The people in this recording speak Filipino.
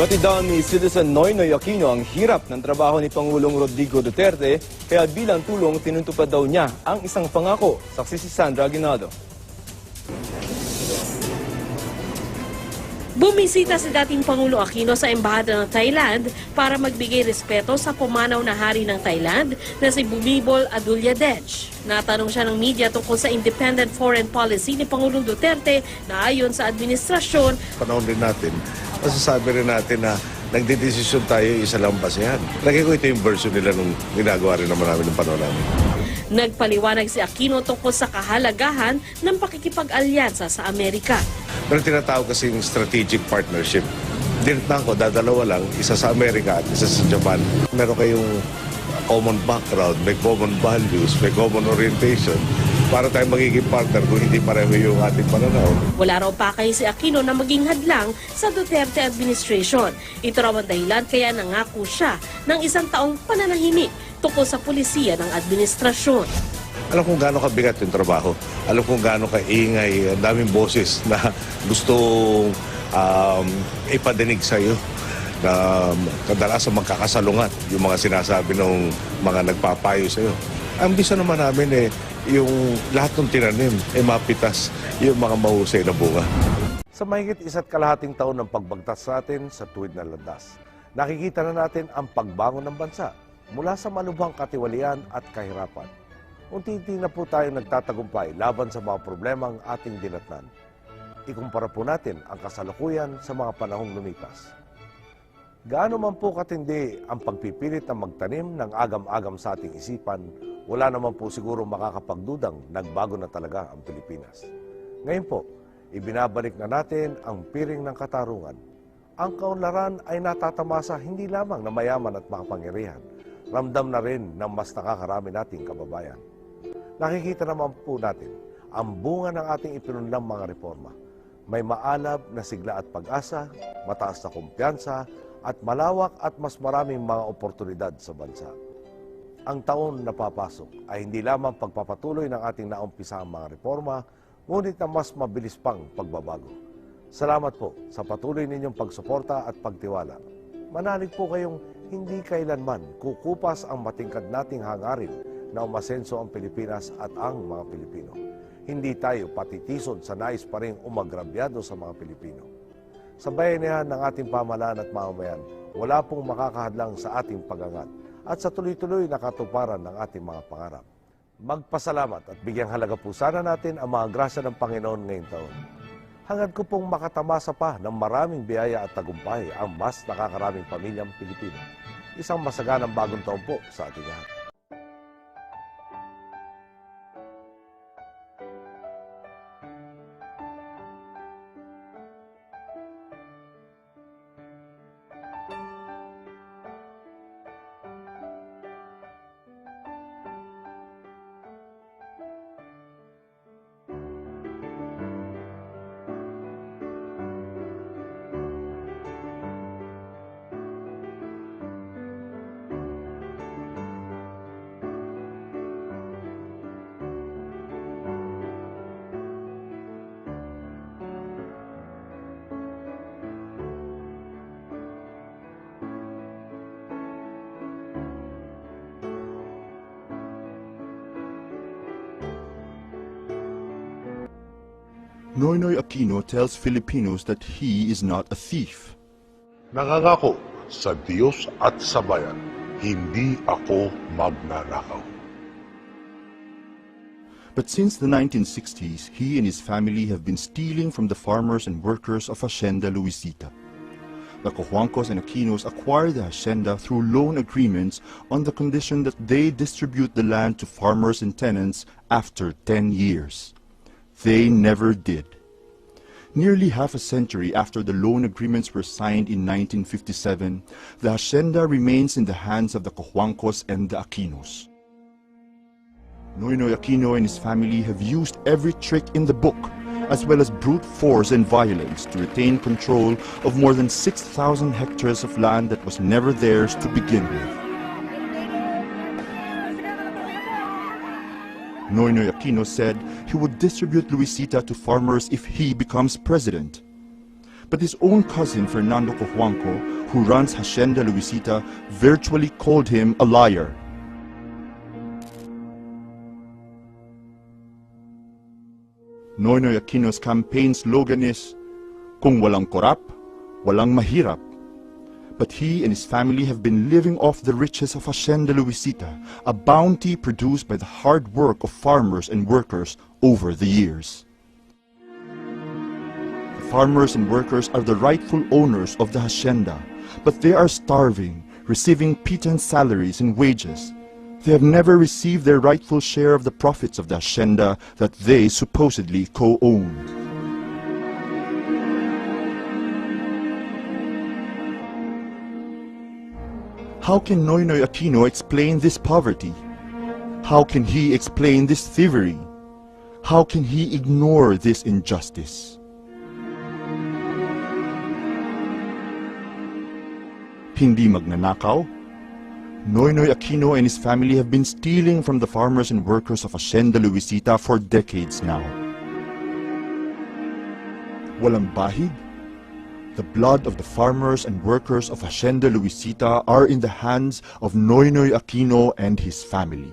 Batid daw ni Citizen Noynoy Aquino ang hirap ng trabaho ni Pangulong Rodrigo Duterte kaya bilang tulong tinutupad daw niya ang isang pangako. Saksi si Sandra Aguinaldo. Bumisita si dating Pangulo Aquino sa Embahada ng Thailand para magbigay respeto sa pumanaw na hari ng Thailand na si Bumibol Adulyadej. Natanong siya ng media tungkol sa independent foreign policy ni Pangulong Duterte na ayon sa administrasyon panahon rin natin, masasabi rin natin na nagdedesisyon tayo, isa lang basehan. Lagi ko ito yung version nila nung ginagawa rin naman namin ng panahon namin. Nagpaliwanag si Aquino tungkol sa kahalagahan ng pakikipag-alyansa sa Amerika. Pero tinatawag kasi yung strategic partnership. Dinatnan ko, dadalawa lang, isa sa Amerika at isa sa Japan. Meron kayong common background, may common values, may common orientation para tayo magiging partner kung hindi pareho yung ating pananaw. Wala raw pa kay si Aquino na maging hadlang sa Duterte administration. Ito raw ang dahilan kaya nangako siya ng isang taong pananahimik tungkol sa pulisiya ng administrasyon. Alam kung gaano kabigat yung trabaho. Alam kung gaano kaingay, ang daming boses na gustong um, ipadinig sa iyo na kadalasan magkakasalungat yung mga sinasabi ng mga nagpapayo sa iyo. Ang bisa naman namin eh, yung lahat ng tinanim, eh mapitas yung mga mahusay na bunga. Sa mahigit isa't kalahating taon ng pagbagtas sa atin sa tuwid na landas, nakikita na natin ang pagbangon ng bansa mula sa malubhang katiwalian at kahirapan. Unti-unti na po tayo nagtatagumpay laban sa mga problemang ating dinatnan. Ikumpara po natin ang kasalukuyan sa mga panahong lumipas. Gaano man po katindi ang pagpipilit na magtanim ng agam-agam sa ating isipan, wala naman po siguro makakapagdudang nagbago na talaga ang Pilipinas. Ngayon po, ibinabalik na natin ang piring ng katarungan. Ang kaunlaran ay natatamasa hindi lamang na mayaman at makapangyarihan, ramdam na rin ng mas nakakarami nating kababayan. Nakikita naman po natin ang bunga ng ating ipinunlang mga reforma. May maalab na sigla at pag-asa, mataas na kumpiyansa, at malawak at mas maraming mga oportunidad sa bansa. Ang taon na papasok ay hindi lamang pagpapatuloy ng ating naumpisa ang mga reforma, ngunit na mas mabilis pang pagbabago. Salamat po sa patuloy ninyong pagsuporta at pagtiwala. Manalig po kayong hindi kailanman kukupas ang matingkad nating hangarin na umasenso ang Pilipinas at ang mga Pilipino. Hindi tayo patitisod sa nais pa rin umagrabyado sa mga Pilipino. Sa bayanihan ng ating pamalaan at mamamayan, wala pong makakahadlang sa ating pagangat at sa tuloy-tuloy na katuparan ng ating mga pangarap. Magpasalamat at bigyang halaga po sana natin ang mga grasya ng Panginoon ngayong taon. Hangad ko pong makatamasa pa ng maraming biyaya at tagumpay ang mas nakakaraming pamilyang Pilipino. Isang masaganang bagong taon po sa ating lahat. Noynoy Aquino tells Filipinos that he is not a thief. Nangangako sa Diyos at sa bayan, hindi ako magnanakaw. But since the 1960s, he and his family have been stealing from the farmers and workers of Hacienda Luisita. The Cojuancos and Aquinos acquired the hacienda through loan agreements on the condition that they distribute the land to farmers and tenants after 10 years. They never did. Nearly half a century after the loan agreements were signed in 1957, the hacienda remains in the hands of the Cojuancos and the Aquinos. Noynoy Aquino and his family have used every trick in the book, as well as brute force and violence to retain control of more than 6,000 hectares of land that was never theirs to begin with. Noynoy Aquino said he would distribute Luisita to farmers if he becomes president. But his own cousin Fernando Cojuangco, who runs Hacienda Luisita, virtually called him a liar. Noynoy Aquino's campaign slogan is, Kung walang korap, walang mahirap. But he and his family have been living off the riches of Hacienda Luisita, a bounty produced by the hard work of farmers and workers over the years. The farmers and workers are the rightful owners of the hacienda, but they are starving, receiving pittance salaries and wages. They have never received their rightful share of the profits of the hacienda that they supposedly co-own. How can Noynoy Aquino explain this poverty? How can he explain this thievery? How can he ignore this injustice? Hindi magnanakaw? Noynoy Aquino and his family have been stealing from the farmers and workers of Hacienda Luisita for decades now. Walang bahid? The blood of the farmers and workers of Hacienda Luisita are in the hands of Noynoy Aquino and his family.